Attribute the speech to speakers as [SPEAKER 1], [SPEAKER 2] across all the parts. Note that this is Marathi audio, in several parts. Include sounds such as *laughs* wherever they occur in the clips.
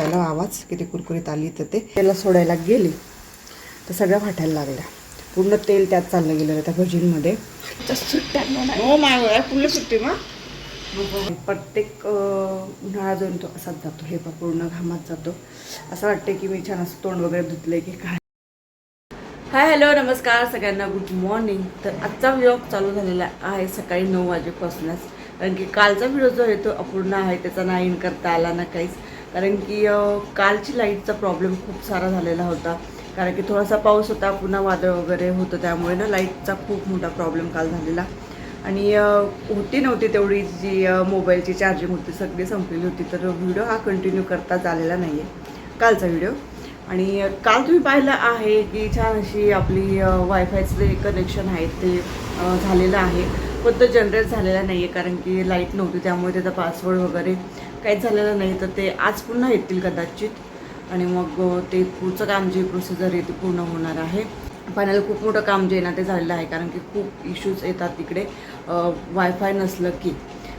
[SPEAKER 1] आला आवाज किती कुरकुरीत आली तर ते. त्याला सोडायला गेली तर सगळ्या फाटायला लागल्या पूर्ण तेल त्यात चाललं गेलेलं त्या भजींमध्ये. हो माय पूर्ण सुट्टी मग प्रत्येक उन्हाळा जो आहे तो असाच जातो. हे पण पूर्ण घामात जातो. असं वाटतं की मी छान असं तोंड वगैरे धुतले की काय. हाय हॅलो नमस्कार सगळ्यांना. गुड मॉर्निंग तर आजचा व्लॉग चालू झालेला आहे सकाळी नऊ वाजेपासूनच. कारण की कालचा व्हिडिओ जो आहे तो अपूर्ण आहे त्याचा नाही इन करता आला ना काहीच. कारण की कालची लाईटचा प्रॉब्लेम खूप सारा झालेला होता. कारण की थोडासा पाऊस होता पुन्हा वादळ वगैरे होतं त्यामुळे ना लाईटचा खूप मोठा प्रॉब्लेम काल झालेला. आणि होती नव्हती तेवढी जी मोबाईलची चार्जिंग होती सगळी संपलेली होती. तर व्हिडिओ हा कंटिन्यू करता झालेला नाही आहे कालचा व्हिडिओ. आणि काल तुम्ही पाहिलं आहे की छान अशी आपली वायफायचं जे कनेक्शन आहे ते झालेलं आहे. पण तो जनरेट झालेला नाही आहे कारण की लाइट नव्हती त्यामुळे त्याचा पासवर्ड वगैरे काहीच झालेलं नाही तर ते आज पुन्हा येतील कदाचित. आणि मग ते पुढचं काम जे प्रोसिजर आहे ते पूर्ण होणार आहे. फायनल खूप मोठं काम जे आहे ना ते झालेलं आहे. कारण की खूप इश्यूज येतात तिकडे. वायफाय नसलं की.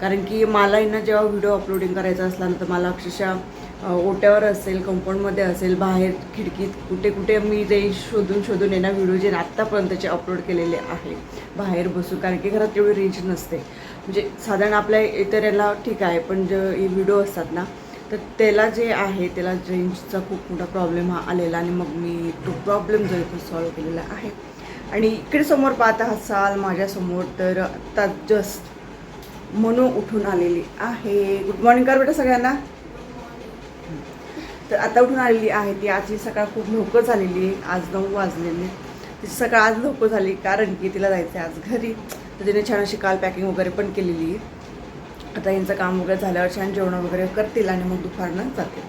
[SPEAKER 1] कारण की मलाही ना जेव्हा व्हिडिओ अपलोडिंग करायचा असला ना तर मला अक्षरशः ओट्यावर असेल कंपाऊंडमध्ये असेल बाहेर खिडकीत कुठे कुठे मी ते शोधून शोधून येणार व्हिडिओ जे आत्तापर्यंतचे अपलोड केलेले आहे बाहेर बसून. कारण की घरात तेवढी रेंज नसते. म्हणजे साधारण आपल्या इतर याला ठीक आहे पण जे हे व्हिडिओ असतात ना तर त्याला जे आहे त्याला रेंजचा खूप मोठा प्रॉब्लेम हा आलेला आणि मग मी तो प्रॉब्लेम जो आहे तो सॉल्व केलेला आहे. आणि इकडे समोर पाहता असाल माझ्यासमोर तर आत्ता जस्ट म्हणून उठून आलेली आहे. गुड मॉर्निंग कर बेटा सगळ्यांना. तर आता उठून आलेली आहे. ती आजची सकाळ खूप लवकर झालेली आहे. आज नऊ वाजलेली. तिची सकाळ आज लवकर झाली कारण की तिला जायचं आहे आज घरी. तर तिने छान अशी काल पॅकिंग वगैरे पण केलेली. आहे आता यांचं काम वगैरे झाल्यावर छान जेवण वगैरे करतील आणि मग दुपारनं जातील.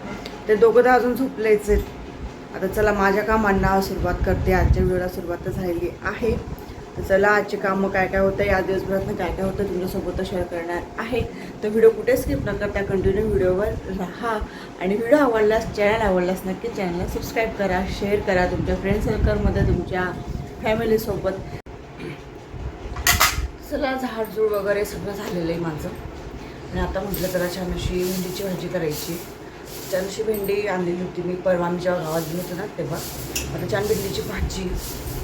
[SPEAKER 1] ते दोघं तर अजून झोपलेच आहेत. आता चला माझ्या कामांना सुरुवात करते. आजच्या व्हिडिओला सुरुवात तर झालेली आहे. तर चला आजचे कामं काय काय होतं या दिवसभरातनं काय काय होतं तुमच्यासोबत शेअर करणार आहे. तर व्हिडिओ कुठे स्किप न करता कंटिन्यू व्हिडिओवर राहा. आणि व्हिडिओ आवडलास चॅनल आवडलास नक्की चॅनलला सबस्क्राईब करा शेअर करा तुमच्या फ्रेंड सर्कलमध्ये तुमच्या फॅमिलीसोबत चला झाडझूड वगैरे सगळं झालेलं आहे माझं. आणि आता म्हटलं जरा छान अशी भेंडीची भाजी करायची. छान अशी भेंडी आणलेली होती मी परवा मी जेव्हा गावात गेलो होतो ना तेव्हा. आता छान भेंडीची भाजी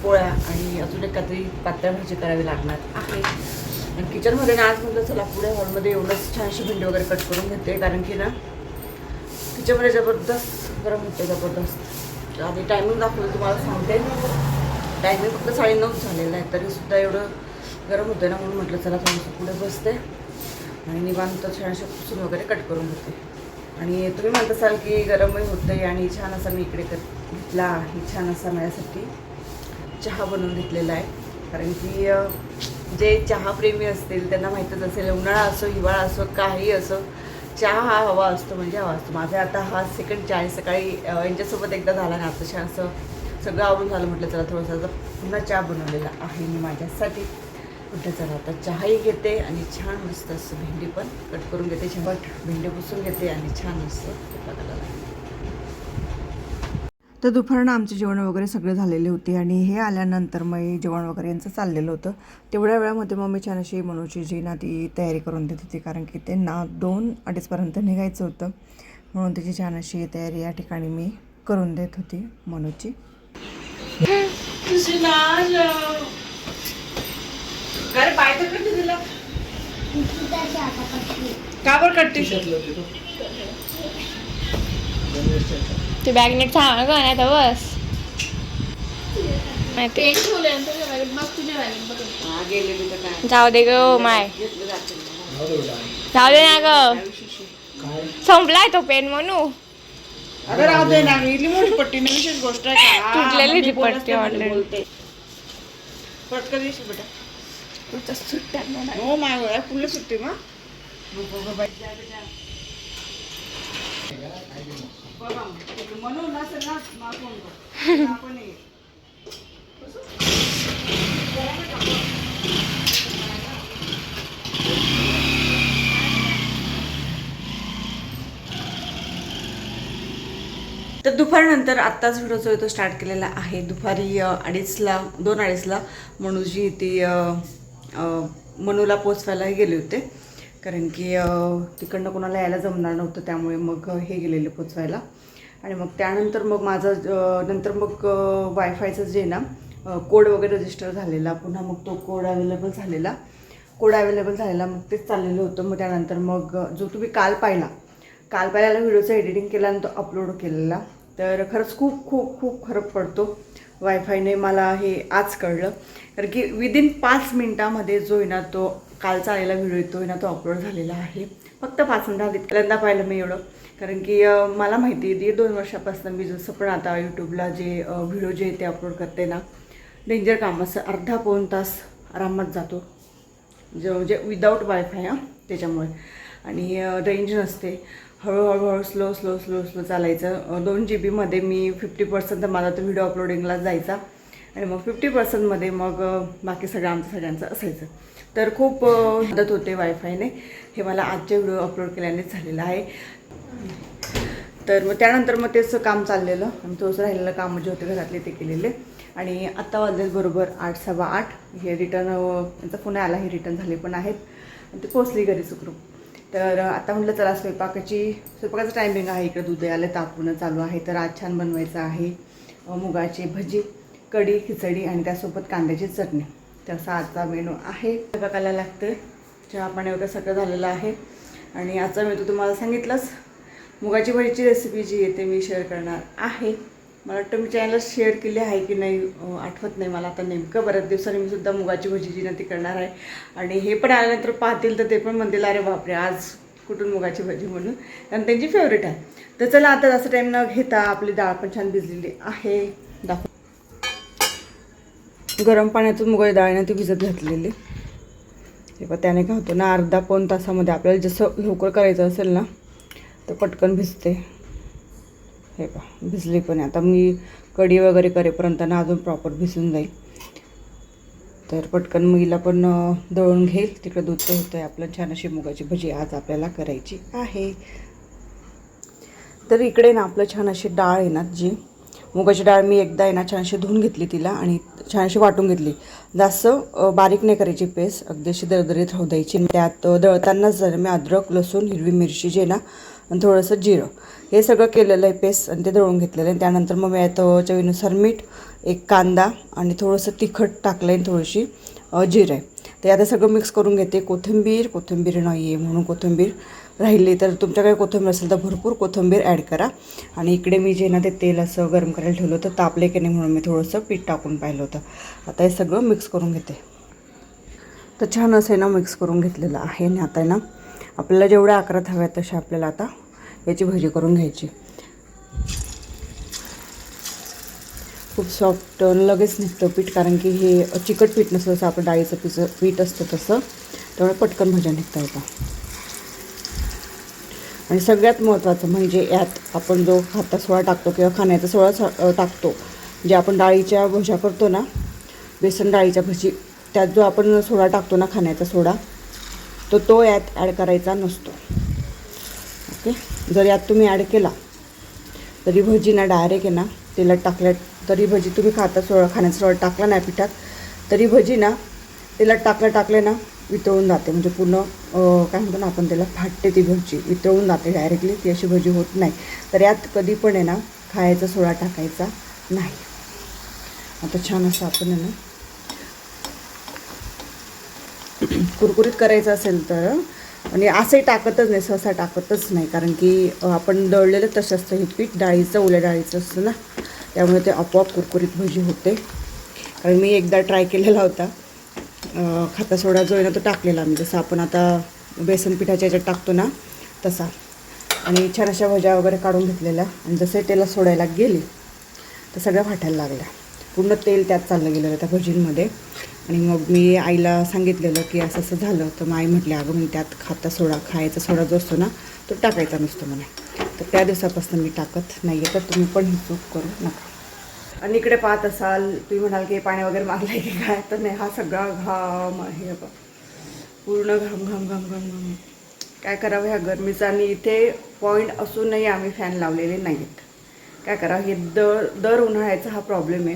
[SPEAKER 1] पोळ्या आणि अजून एक काहीतरी पातळ भाजी करावी लागणार आहे. आणि किचनमध्ये ना आज म्हटलं चला पुढे हॉलमध्ये एवढंच छान अशी भेंडी वगैरे कट करून घेते कारण की ना किचनमध्ये जबरदस्त गरम होते जबरदस्त. आधी टायमिंग दाखवलं तुम्हाला सांगते. टायमिंग फक्त साडेनऊ झालेलं आहे तरीसुद्धा एवढं गरम होतं ना म्हणून म्हटलं चला थोडंसं पुढे बसते. आणि निवांत छान असे पुसून वगैरे कट करून घेते. आणि तुम्ही म्हणत असाल की गरमही होतं आणि छान असा मी इकडे कर घेतला आहे छान असा माझ्यासाठी चहा बनवून घेतलेला आहे. कारण की जे चहाप्रेमी असतील त्यांना माहीतच असेल उन्हाळा असो हिवाळा असो काही असो चहा हा हवा असतो म्हणजे हवा असतो. माझा आता हा सेकंड चहा आहे. सकाळी यांच्यासोबत एकदा झाला ना आता छान असं सगळं आवडून झालं म्हटलं चला थोडंसं आता पुन्हा चहा बनवलेला आहे मी माझ्यासाठी. म्हटलं चला आता चहाही घेते आणि छान मस्त असं भेंडी पण कट करून घेते. शेवट भेंडी पुसून घेते आणि छान मस्त बघायला लागते. तर दुपारनं आमचे जेवण वगैरे सगळे झालेले होते आणि हे आल्यानंतर मग जेवण वगैरे यांचं चाललेलं होतं. तेवढ्या वेळामध्ये मग मी छान अशी मनूची जी ना ती तयारी करून देत होती कारण की ते ना दोन अडीचपर्यंत निघायचं होतं. म्हणून त्याची छान अशी तयारी या ठिकाणी मी करून देत होती मनूची का बरं कट्टी
[SPEAKER 2] ते. बॅग नीट सांगा का नाही तर बस. माहिती. जाऊ दे ग माय. जाऊ दे ना ग. संपलाय तो पेन म्हणू.
[SPEAKER 1] अगं राहू दे ना इली मोठी पट्टी नाही विशेष गोष्ट आहे का?
[SPEAKER 2] तुटलेली ती पट्टी
[SPEAKER 1] नाही. बोलते. पटकन येशील बेटा. हो माय वय फुल सुट्टी मा म्हणून असेल ना. आपण. तर दुपारनंतर आत्ताच व्हिडिओ जो आहे तो स्टार्ट केलेला आहे दुपारी अडीचला दोन अडीचला मनूजी ती मनूला पोचवायलाही गेले होते. कारण की तिकडनं कोणाला यायला जमणार नव्हतं त्यामुळे मग हे गेलेले पोचवायला. आणि मग त्यानंतर मग माझं नंतर मग वायफायचं जे ना कोड वगैरे रजिस्टर झालेला पुन्हा मग तो कोड अवेलेबल झालेला. कोड अवेलेबल झालेला मग तेच चाललेलं होतं. मग त्यानंतर मग जो तुम्ही काल पाहिला काल पाहिल्याला व्हिडिओचं एडिटिंग केला आणि तो अपलोड केलेला. तर खरंच खूप खूप खूप फरक पडतो. वायफायने मला हे आज कळलं. कारण की विदिन पाच मिनटामध्ये जो आहे ना तो कालचा आलेला व्हिडिओ येतो आहे ना तो अपलोड झालेला आहे. फक्त पाच मिनटात इतक्यांदा पाहिलं मी एवढं. कारण की मला माहिती आहे दीड दोन वर्षापासून मी जसं पण आता यूट्यूबला जे व्हिडिओ जे ते अपलोड करते ना डेंजर काम असं अर्धा पाऊन तास आरामात जातो. जे म्हणजे विदाऊट वायफाय हां त्याच्यामुळे. आणि रेंज नसते. हळूहळू हळू स्लो स्लो स्लो स्लो चालायचं. दोन जी बीमध्ये मी फिफ्टी पर्सेंट तर माझा तो व्हिडिओ अपलोडिंगला जायचा. आणि मग फिफ्टी पर्सेंटमध्ये मग बाकी सगळं आमचं सगळ्यांचं असायचं. तर खूप मदत होते वायफायने हे मला आजचे व्हिडिओ अपलोड केल्यानेच झालेलं आहे. तर मग त्यानंतर मग तेच काम चाललेलं. आणि तोच राहिलेलं काम म्हणजे जे होते घरातले ते केलेले. आणि आत्ता वाजलेच बरोबर आठ सव्वा आठ. हे रिटर्न यांचा फोन आला हे रिटर्न झाले पण आहेत. आणि ते पोचली घरी सुखरूप. तर आता म्हटलं चला स्वयंपाकाची स्वयंपाकाचं टायमिंग आहे इकडं दूध आलं तापवणं चालू आहे. तर आज छान बनवायचं आहे मुगाची भजी कढी खिचडी आणि त्यासोबत कांद्याची चटणी. तसा आजचा मेनू आहे. स्वयंपाकाला लागतं चहा पाणी वगैरे सगळं झालेलं आहे. आणि आजचा मेनू तुम्हाला सांगितलंच मुगाची भजीची रेसिपी जी आहे ते मी शेअर करणार आहे. मला वाटतं मी चॅनलला शेअर केली आहे की नाही आठवत नाही मला. आता नेमकं बऱ्याच दिवसांनी मी सुद्धा मुगाची भजी जी ती करणार आहे. आणि हे पण आल्यानंतर पाहतील तर ते पण म्हणतील अरे बापरे आज कुठून मुगाची भजी म्हणून? कारण त्यांची फेवरेट आहे. तर चला आता जास्त टाईम न घेता आपली डाळ पण छान भिजलेली आहे. दाखव. गरम पाण्यातून मुगाची डाळ ती भिजत घातलेली. हे पण त्याने काय होतं ना अर्धा पाऊन तासामध्ये आपल्याला जसं लवकर करायचं असेल ना तर पटकन भिजते. हे का भिजली पण आता मी कढी वगैरे करेपर्यंत ना अजून प्रॉपर भिजून जाईल. तर पटकन मुलीला पण दळून घेईल. तिकडं दूध तर होतं आहे आपलं. छान अशी मुगाची भजी आज आपल्याला करायची आहे. तर इकडे ना आपलं छान अशी डाळ आहे ना जी. मुगाची डाळ मी एकदा आहे ना छान अशी धुवून घेतली तिला आणि छान अशी वाटून घेतली. जास्त बारीक नाही करायची पेस्ट. अगदी अशी दरदरीत राहू द्यायची त्यात दळतानाच जर मी अद्रक लसूण हिरवी मिरची जे ना आणि थोडंसं जिरं. हे सगळं केलेलं आहे पेस्ट आणि ते दळून घेतलेलं आहे. त्यानंतर मग मी यात चवीनुसार मीठ एक कांदा आणि थोडंसं तिखट टाकलं आहे थोडीशी जिरं आहे. ते आता सगळं मिक्स करून घेते. कोथिंबीर कोथिंबीर नाही आहे म्हणून कोथिंबीर राहिली तर तुमच्याकडे कोथिंबीर असेल तर भरपूर कोथिंबीर ॲड करा. आणि इकडे मी जे ना ते तेल असं गरम करायला ठेवलं होतं. तापले की नाही म्हणून मी थोडंसं पीठ टाकून पाहिलं होतं. आता हे सगळं मिक्स करून घेते. तर छान असं आहे ना मिक्स करून घेतलेलं आहे आणि आता आहे ना आपल्याला जेवढ्या आकारात हव्या तशा आपल्याला आता याची भजी करून घ्यायची. खूप सॉफ्ट लगेच निघतं पीठ कारण की हे चिकट पीठ नसतं जसं आपलं डाळीचं पीचं पीठ असतं तसं त्यामुळे पटकन भज्या निघता येतात आणि सगळ्यात महत्त्वाचं म्हणजे यात आपण जो खाता सोळा टाकतो किंवा खाण्याचा सोळा सा- टाकतो जे आपण डाळीच्या भज्या करतो ना बेसन डाळीच्या भजी त्यात जो आपण सोडा टाकतो ना खाण्याचा सोडा तो तो यात ॲड करायचा नसतो. ओके जर यात तुम्ही ॲड केला तरी भजी ना डायरेक्ट आहे ना तेलात टाकल्या तरी भजी तुम्ही खाता सोळ खाण्याचा सोळा टाकला नाही पिठात तरी भजी ना तेलात टाकल्या टाकले ना वितळून जाते. म्हणजे पूर्ण काय म्हणतो ना आपण त्याला फाटते ती भजी वितळून जाते डायरेक्टली ती अशी भजी होत नाही. तर यात कधी पण आहे ना खायचा सोळा टाकायचा नाही. आता छान असं आपण आहे ना कुरकुरीत करायचं असेल तर आणि असंही टाकतच नाही सहसा टाकतच नाही. कारण की आपण दळलेलं तसं असतं हे पीठ डाळीचं ओल्या डाळीचं असतं ना. त्यामुळे ते आपोआप कुरकुरीत भजी होते. कारण मी एकदा ट्राय केलेला होता. खाता सोडा जो आहे ना तो टाकलेला मी जसं आपण आता बेसन पिठाच्या याच्यात टाकतो ना तसा. आणि छान अशा भज्या वगैरे काढून घेतलेल्या. आणि जसे तेला सोडायला गेली तर सगळ्या फाटायला लागल्या. पूर्ण तेल त्यात चाललं गेलेलं त्या भजींमध्ये. आणि मग मी आईला सांगितलेलं की असं असं झालं तर मग आई म्हटली अगं मी त्यात खाता सोडा खायचा सोडा जो असतो ना तो टाकायचा नसतो मला तर त्या दिवसापासून मी टाकत नाही आहे तर तुम्ही पण ही चूक करू नका. आणि इकडे पाहत असाल तुम्ही म्हणाल की पाणी वगैरे मारलं आहे की काय? तर नाही हा सगळा घाम आहे बघ. पूर्ण घाम घाम घाम घाम घाम. काय करावं ह्या गरमीचा? आणि इथे पॉईंट असूनही आम्ही फॅन लावलेले नाहीत. काय करावं? हे दर दर उन्हाळ्याचा हा प्रॉब्लेम आहे.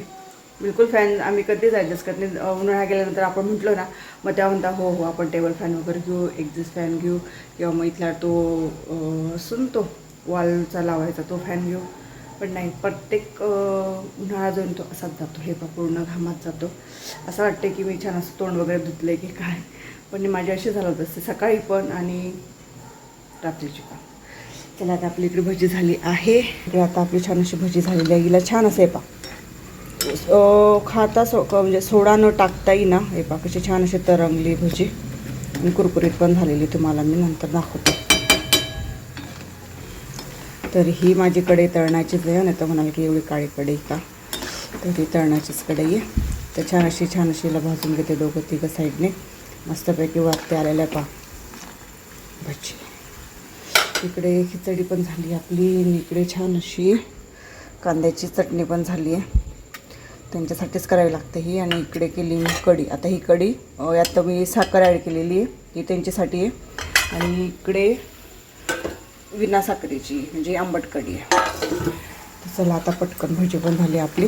[SPEAKER 1] बिलकुल फॅन आम्ही कधीच ॲडजस्ट करत नाही. उन्हाळा गेल्यानंतर आपण म्हटलो ना मग त्या म्हणता हो हो आपण टेबल फॅन वगैरे घेऊ एक्झिस्ट फॅन घेऊ किंवा मग इथला तो सुनतो तो वॉलचा लावायचा तो फॅन घेऊ. पण नाही प्रत्येक उन्हाळा जो तो असाच जातो. हे पा पूर्ण घामात जातो. असं वाटते की मी छान असं तोंड वगैरे धुतलं की काय. पण माझी अशी झालं होतं असते सकाळी पण आणि रात्रीची पण. चला आता आपली इकडे भजी झाली आहे. इकडे आता आपली छान अशी भजी झालेली आहे. हिला छान असे पा खाता सो क- म्हणजे सोडा न टाकताही ना हे पा कशी छान अशी तरंगली भजी. आणि कुरकुरीत पण झालेली तुम्हाला मी नंतर दाखवते. तर ही माझी कडे तळण्याचीच आहे नाही तर म्हणाल की एवढी काळी कढई का? तर ही तळण्याचीच कढई आहे. तर छान अशी छान अशी भाजून घेते दोघं तिघं साईडने. मस्तपैकी वागते आलेल्या पा भजी. इकडे खिचडी पण झाली आपली इकडे छान अशी कांद्याची चटणी पण झाली आहे. त्यांच्यासाठीच करावी लागते ही. आणि इकडे केली मी कढी. आता ही कढी यात मी साखर ॲड केलेली आहे ही त्यांच्यासाठी आहे. आणि इकडे विना साखरेची म्हणजे आंबट कढी आहे. चला आता पटकन भजी पण झाली आपली.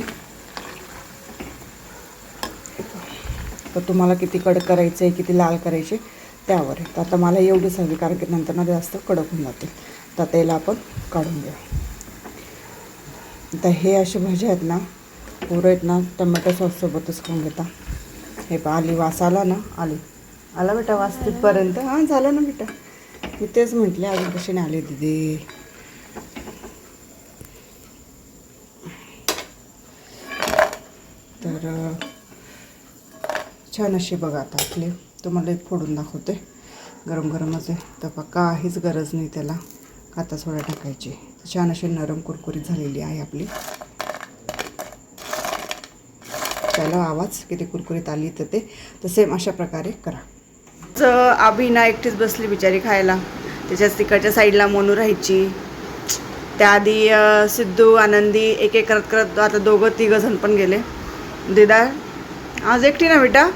[SPEAKER 1] तर तुम्हाला किती कडक करायचं आहे किती लाल करायचे त्यावर आहे. तर आता मला एवढीच हवी कारण की नंतर ना जास्त कडक होऊन जाते तर आता याला आपण काढून घेऊ. आता हे असे भजे आहेत ना पोरं आहेत ना टमॅटो सॉससोबतच खाऊन घेता. हे पा आली वास आला ना आली. आला बेटा वास तिथपर्यंत. हां झालं ना बेटा. मी तेच म्हटले अजून कशी नाही आली दिदी? तर छान अशी बघा आता आपली. तुम्हाला एक फोडून दाखवते. गरम गरमच आहे. तर काहीच गरज नाही त्याला. आता सोडा टाकायची. छान अशी नरम कुरकुरीत झालेली आहे आपली. त्याला आवाज किती कुरकुरीत आली तर ते तर सेम अशा प्रकारे करा. च अभिना एकटीच बसली बिचारी खायला. त्याच्याच तिकडच्या साईडला मोनू राहायची. त्याआधी सिद्धू आनंदी एक एक करत करत आता दोघं तिघं जण पण गेले. दिदा आज एकटी ना बेटा?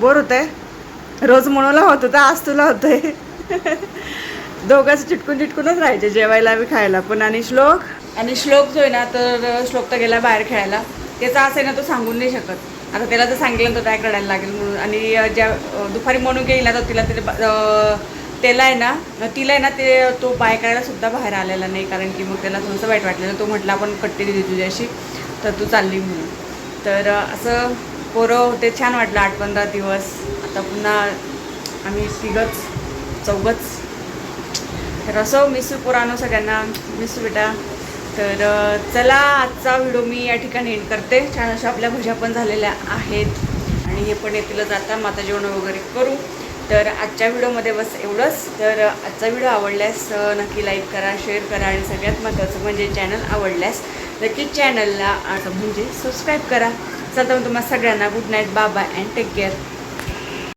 [SPEAKER 1] बोर होत आहे रोज मनोला होत होता आज तुला होतंय. *laughs* दोघंच चिटकून चिटकूनच राहायचे जेवायला बी खायला. पण आणि श्लोक? आणि श्लोक जो आहे ना तर श्लोक तर गेला बाहेर खेळायला. त्याचा असं ना तो सांगून नाही शकत. आता त्याला जर सांगितलं तर काय करायला लागेल म्हणून. आणि ज्या दुपारी म्हणून गेला ना तर तिला ते त्याला आहे ना तिला आहे ना ते तो बाय करायला सुद्धा बाहेर आलेला नाही. कारण की मग त्याला थोडंसं वाईट वाटलेलं. तो म्हटला आपण कट्टी दिली तुझ्याशी तर तू चालली म्हणून. तर असं पोरं होते. छान वाटलं. आठ पंधरा दिवस. आता पुन्हा आम्ही तिघंच चौघंच. तर असं मिसू पुराणो सगळ्यांना. मिसू बेटा. तर चला आजचा व्हिडिओ मी या ठिकाणी एंड करते. छान अशा आपल्या भज्या पण झालेल्या आहेत. आणि हे पण येतीलच जाता माता जेवण वगैरे करू. तर आजच्या व्हिडिओमध्ये बस एवढंच. तर आजचा व्हिडिओ आवडल्यास नक्की लाईक करा शेअर करा आणि सगळ्यात महत्त्वाचं म्हणजे चॅनल आवडल्यास नक्की चॅनलला म्हणजे सबस्क्राईब करा. चला मग तुम्हाला सगळ्यांना good night bye and take care